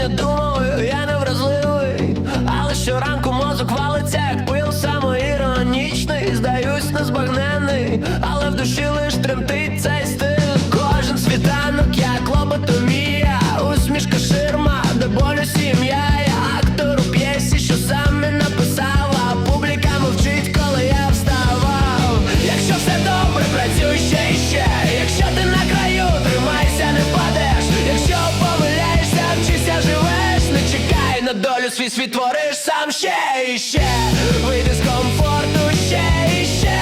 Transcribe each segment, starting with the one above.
не думаю, я не вразливий, але щоранку долю свій світ твориш сам ще і ще. Вийди з комфорту ще і ще.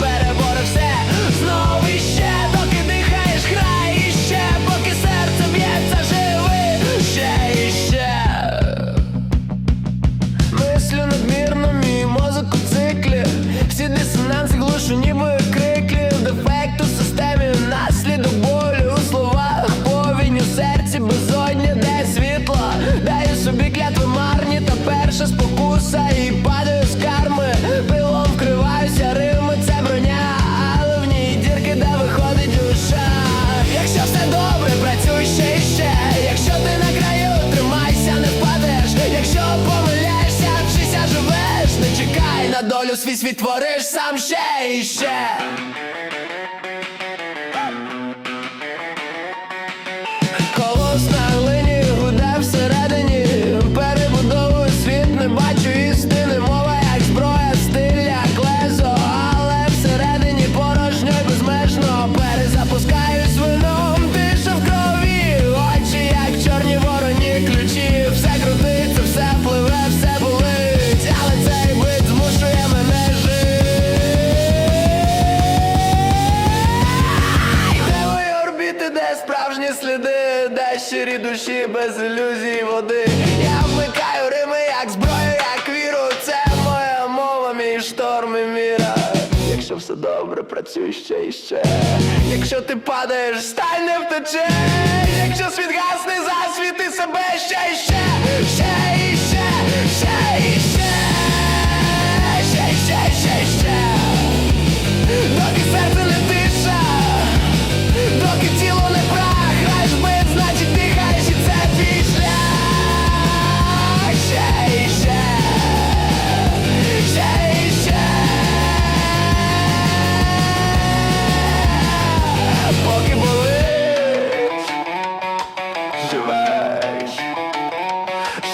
Перебори все знову і ще. Доки дихаєш, грай і ще. Поки серце б'ється, живи ще і ще. Мислю надмірно, мій мозок у циклі. Всі дисонанси глушу, ніби собі клятви марні та перша спокуса І падаю з карми, пилом вкриваюся рими, це броня Але в ній дірки, де виходить душа. Якщо все добре, працюй ще і ще. Якщо ти на краю, тримайся, не впадеш. Якщо помиляєшся, вчися, живеш. Не чекай на долю, свій світ твориш сам ще і ще. Колос щирі душі без ілюзій води. Я вмикаю рими, як зброю, як віру. Це моя мова, мій шторм і міра. Якщо все добре, працюй ще і ще. Якщо ти падаєш, стань не втечеш. Живеш.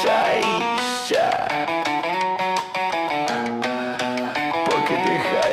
Ще і ще. Поки дихаєш.